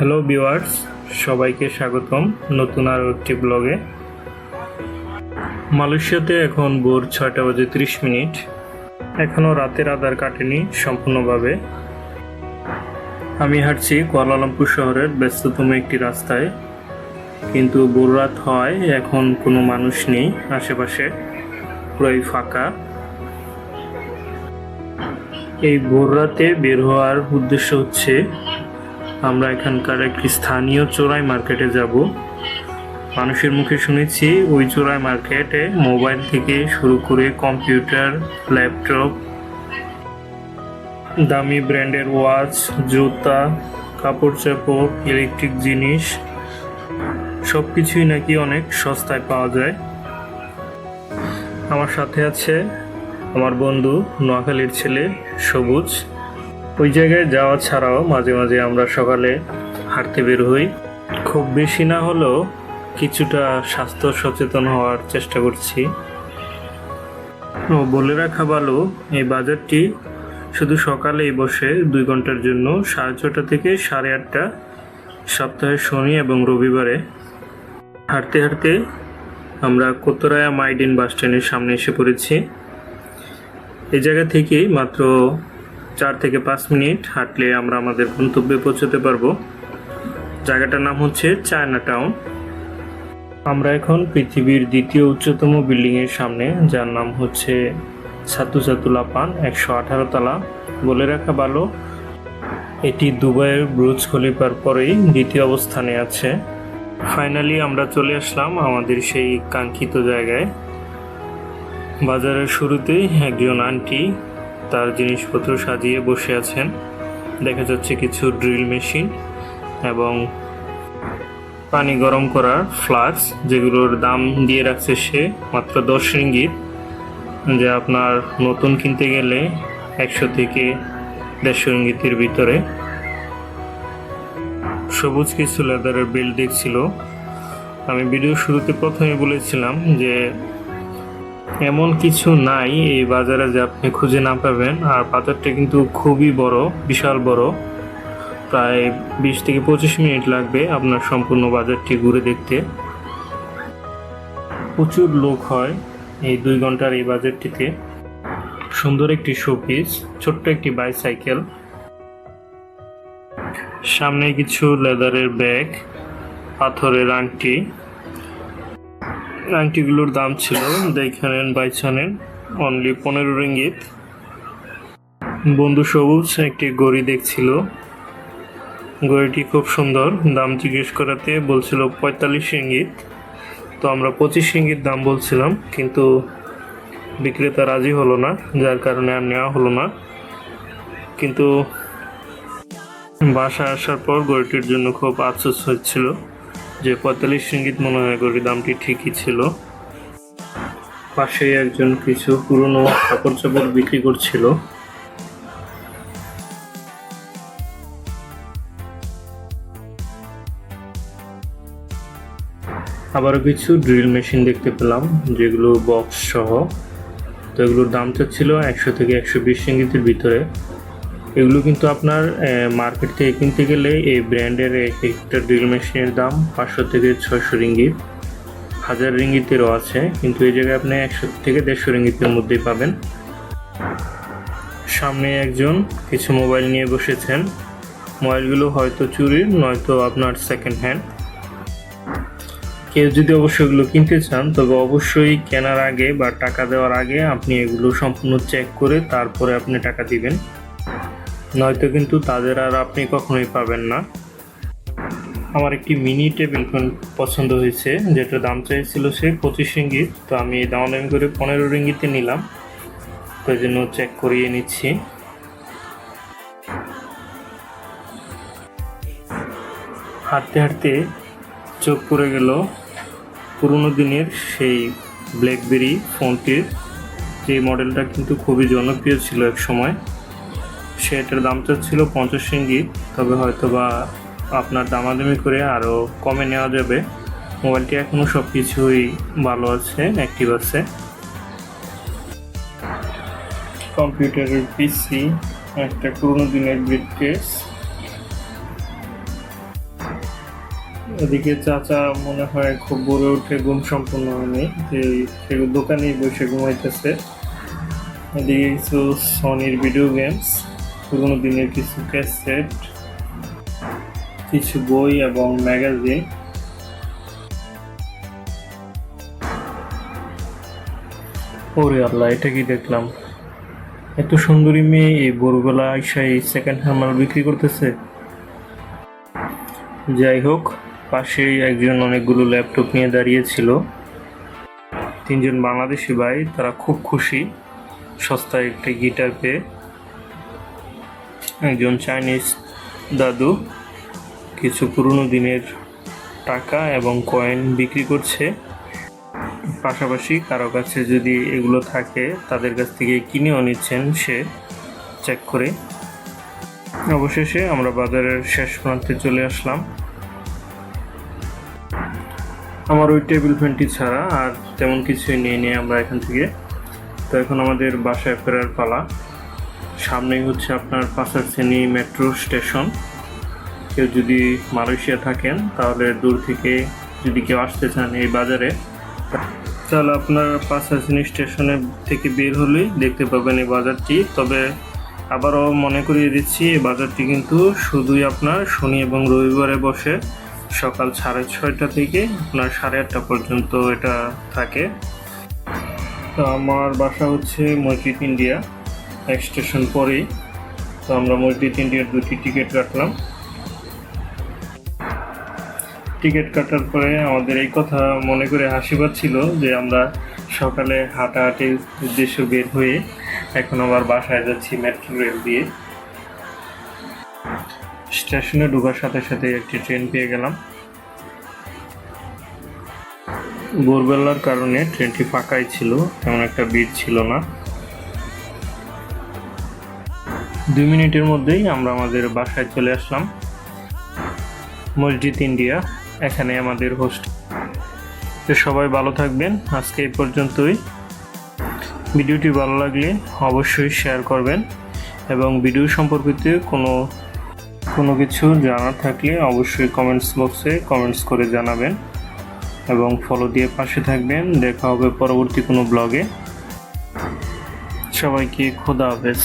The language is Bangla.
হ্যালো ভিউয়ার্স সবাইকে স্বাগতম নতুন আরও একটি ব্লগে মালয়েশিয়াতে এখন ভোর ছয়টা বাজে ত্রিশ মিনিট। এখনও রাতের আধার কাটেনি সম্পূর্ণভাবে। আমি হাঁটছি কুয়ালালামপুর শহরের ব্যস্ততম একটি রাস্তায়। কিন্তু ভোর রাত হয়, এখন কোনো মানুষ নেই আশেপাশে। পুরোই ফাঁকা। এই ভোর রাতে বের হওয়ার উদ্দেশ্য হচ্ছে আমরা এখানকার একটি স্থানীয় চোরাই মার্কেটে যাব। মানুষের মুখে শুনেছি ওই চোরাই মার্কেটে মোবাইল থেকে শুরু করে কম্পিউটার, ল্যাপটপ, দামি ব্র্যান্ডের ওয়াচ, জুতা, কাপড় চাপড়, ইলেকট্রিক জিনিস সব কিছুই নাকি অনেক সস্তায় পাওয়া যায়। আমার সাথে আছে আমার বন্ধু নোয়াখালীর ছেলে সবুজ। ওই জায়গায় যাওয়া ছাড়াও মাঝে মাঝে আমরা সকালে হাঁটতে বের হই। খুব বেশি না হলেও কিছুটা স্বাস্থ্য সচেতন হওয়ার চেষ্টা করছি। ও, বলে রাখা ভালো, এই বাজারটি শুধু সকালেই বসে দুই ঘণ্টার জন্য সাড়ে ছটা থেকে সাড়ে আটটা সপ্তাহে শনি এবং রবিবারে। হাঁটতে হাঁটতে আমরা কোতরায়া মাইডিন বাস স্ট্যান্ডের সামনে এসে পড়েছি। এই জায়গা থেকেই মাত্র চার থেকে পাঁচ মিনিট হাঁটলে আমরা আমাদের গন্তব্যে পৌঁছতে পারব। জায়গাটার নাম হচ্ছে চায়না টাউন আমরা এখন পৃথিবীর দ্বিতীয় উচ্চতম বিল্ডিংয়ের সামনে, যার নাম হচ্ছে সাতু সাতুলা পান একশো আঠারো তলা। বলে রাখা ভালো, এটি দুবাইয়ের ব্রুজ খলিফার পরেই দ্বিতীয় অবস্থানে আছে। ফাইনালি আমরা চলে আসলাম আমাদের সেই কাঙ্ক্ষিত জায়গায়। বাজারের শুরুতেই একজন আন্টি তার জিনিসপত্র সাজিয়ে বসে আছেন। দেখা যাচ্ছে কিছু ড্রিল মেশিন এবং পানি গরম করার ফ্লাক্স, যেগুলোর দাম দিয়ে রাখছে সে মাত্র দশ রিঙ্গিত, যা আপনার নতুন কিনতে গেলে একশো থেকে দেড়শো রিঙ্গিতের ভিতরে। সবুজ কিছু লেদারের বেল্ট দেখছিল। আমি ভিডিও শুরুতে প্রথমে বলেছিলাম যে এমন কিছু নাই এই বাজারে যে আপনি খুঁজে না পাবেন। আর বাজারটা কিন্তু খুবই বড়, বিশাল বড়। প্রায় বিশ থেকে পঁচিশ মিনিট লাগবে আপনার সম্পূর্ণ বাজারটি ঘুরে দেখতে। প্রচুর লোক হয় এই দুই ঘণ্টার এই বাজারটিতে। সুন্দর একটি শোপিস, ছোট্ট একটি বাইসাইকেল। সামনে কিছু লেদারের ব্যাগ, পাথরের আংটি। আংটিগুলোর দাম ছিল দেখেন বাইছানের অনলি পনেরো রিঙ্গিত বন্ধু সবুজ, একটি গড়ি দেখছিল। গড়িটি খুব সুন্দর, দাম জিজ্ঞেস করাতে বলছিল পঁয়তাল্লিশ রিঙ্গিত তো আমরা পঁচিশ রিঙ্গিত দাম বলছিলাম, কিন্তু বিক্রেতা রাজি হলো না, যার কারণে আর নেওয়া হলো না। কিন্তু বাসায় আসার পর গড়িটির জন্য খুব আফসোস হচ্ছিল। যে পঁয়তাল্লিশ রিঙ্গিত মনে হয় গড়ির দামটি ঠিকই ছিল। পাশেই একজন কিছু পুরনো কাপড় চাপড় বিক্রি করছিল। আবারও কিছু ড্রিল মেশিন দেখতে পেলাম, যেগুলো বক্স সহ। তো এগুলোর দাম ছিল একশো থেকে একশো বিশ রিঙ্গিতের ভিতরে। এগুলো কিন্তু আপনার মার্কেট থেকে কিনতে গেলে এই ব্র্যান্ডের একটা ড্রিল মেশিনের দাম পাঁচশো থেকে ছয়শো রিঙ্গিত হাজার রিঙ্গিতেরও আছে, কিন্তু এই জায়গায় আপনি একশো থেকে দেড়শো রিঙ্গিতের মধ্যেই পাবেন। সামনে একজন কিছু মোবাইল নিয়ে বসেছেন। মোবাইলগুলো হয়তো চুরির, নয়তো আপনার সেকেন্ড হ্যান্ড কেউ যদি অবশ্যই এগুলো কিনতে চান, তবে অবশ্যই কেনার আগে বা টাকা দেওয়ার আগে আপনি এগুলো সম্পূর্ণ চেক করে তারপরে আপনি টাকা দিবেন। নয়তো কিন্তু তাদের আর আপনি কখনোই পাবেন না। আমার একটি মিনি টেবিল ফ্যান পছন্দ হয়েছে যেটার দাম চাইছিল সে পঁচিশ রিঙ্গিত। তো আমি দামাদামি করে পনেরো রিঙ্গিতে নিলাম। তো জন্য চেক করিয়ে নিচ্ছি। হাঁটতে হাঁটতে চোখ পড়ে গেল পুরোনো দিনের সেই ব্ল্যাকবেরি ফোনটির যে মডেলটা কিন্তু খুবই জনপ্রিয় ছিল এক সময়। সেটার দামটা ছিল পঞ্চাশ রিঙ্গিত তবে হয়তো বা আপনার দামাদামি করে আরও কমে নেওয়া যাবে। মোবাইলটি এখনও সব কিছুই ভালো আছে অ্যাক্টিভ আছে। কম্পিউটারের পিসি, একটা পুরোনো দিনের ব্রিফকেস এদিকে চাচা মনে হয় খুব বড়ে উঠে ঘুম সম্পূর্ণ হয়নি, যে দোকানেই বসে ঘুমাইতেছে। এদিকে কিছু সনির ভিডিও গেমস পুরোনো দিনের কিছু ক্যাসেট, কিছু বই এবং ম্যাগাজিন। ওরে আল্লাহ, এটা কি দেখলাম? এত সুন্দরী মেয়ে এই ভোরবেলা আইসা এই সেকেন্ড হ্যান্ড মাল বিক্রি করতেছে। যাই হোক, পাশেই একজন অনেকগুলো ল্যাপটপ নিয়ে দাঁড়িয়েছিল। তিনজন বাংলাদেশি ভাই, তারা খুব খুশি। সস্তায় একটি গিটার পেয়ে। একজন চাইনিজ দাদু কিছু পুরনো দিনের টাকা এবং কয়েন বিক্রি করছে। পাশাপাশি কারও কাছে যদি এগুলো থাকে, তাদের কাছ থেকে কিনেও নিচ্ছেন সে চেক করে। অবশেষে আমরা বাজারের শেষ প্রান্তে চলে আসলাম। আমার ওই টেবিল ফ্যানটি ছাড়া আর তেমন কিছুই নিয়ে নিয়ে আমরা এখান থেকে। তো এখন আমাদের বাসায় ফেরার পালা। সামনেই হচ্ছে আপনার পাশাশ্রেণী মেট্রো স্টেশন কেউ যদি মালয়েশিয়া থাকেন, তাহলে দূর থেকে যদি কেউ আসতে চান এই বাজারে, তাহলে আপনার পাশাশ্রেণী স্টেশনে থেকে বের হলেই দেখতে পাবেন এই বাজারটি। তবে আবারও মনে করিয়ে দিচ্ছি, এই বাজারটি কিন্তু শুধুই আপনার শনি এবং রবিবারে বসে। সকাল সাড়ে ছয়টা থেকে আপনার সাড়ে আটটা পর্যন্ত এটা থাকে। তো আমার বাসা হচ্ছে মসজিদ ইন্ডিয়া। এক স্টেশন পরেই। তো আমরা মসজিদ ইন্ডিয়ার দুটি টিকিট কাটলাম। টিকিট কাটার পরে আমাদের এই কথা মনে করে হাসি পাচ্ছিল যে আমরা সকালে হাঁটাহাঁটির উদ্দেশ্য বের হয়ে এখন আবার বাসায় যাচ্ছি মেট্রো রেল দিয়ে। স্টেশনে ঢোকার সাথে সাথে একটি ট্রেন পেয়ে গেলাম। ভোরবেলার কারণে ট্রেনটি ফাঁকাই ছিল, তেমন একটা ভিড় ছিল না। দুই মিনিটের মধ্যেই আমরা আমাদের বাসায় চলে আসলাম। মসজিদ ইন্ডিয়া, এখানে আমাদের হোস্ট তো সবাই ভালো থাকবেন। আজকে এই পর্যন্তই। ভিডিওটি ভালো লাগলে অবশ্যই শেয়ার করবেন এবং ভিডিও সম্পর্কিত কোনো কোনো কিছু জানার থাকলে অবশ্যই কমেন্টস বক্সে কমেন্টস করে জানাবেন এবং ফলো দিয়ে পাশে থাকবেন। দেখা হবে পরবর্তী কোনো ব্লগে সবাইকে খোদা হাফেজ।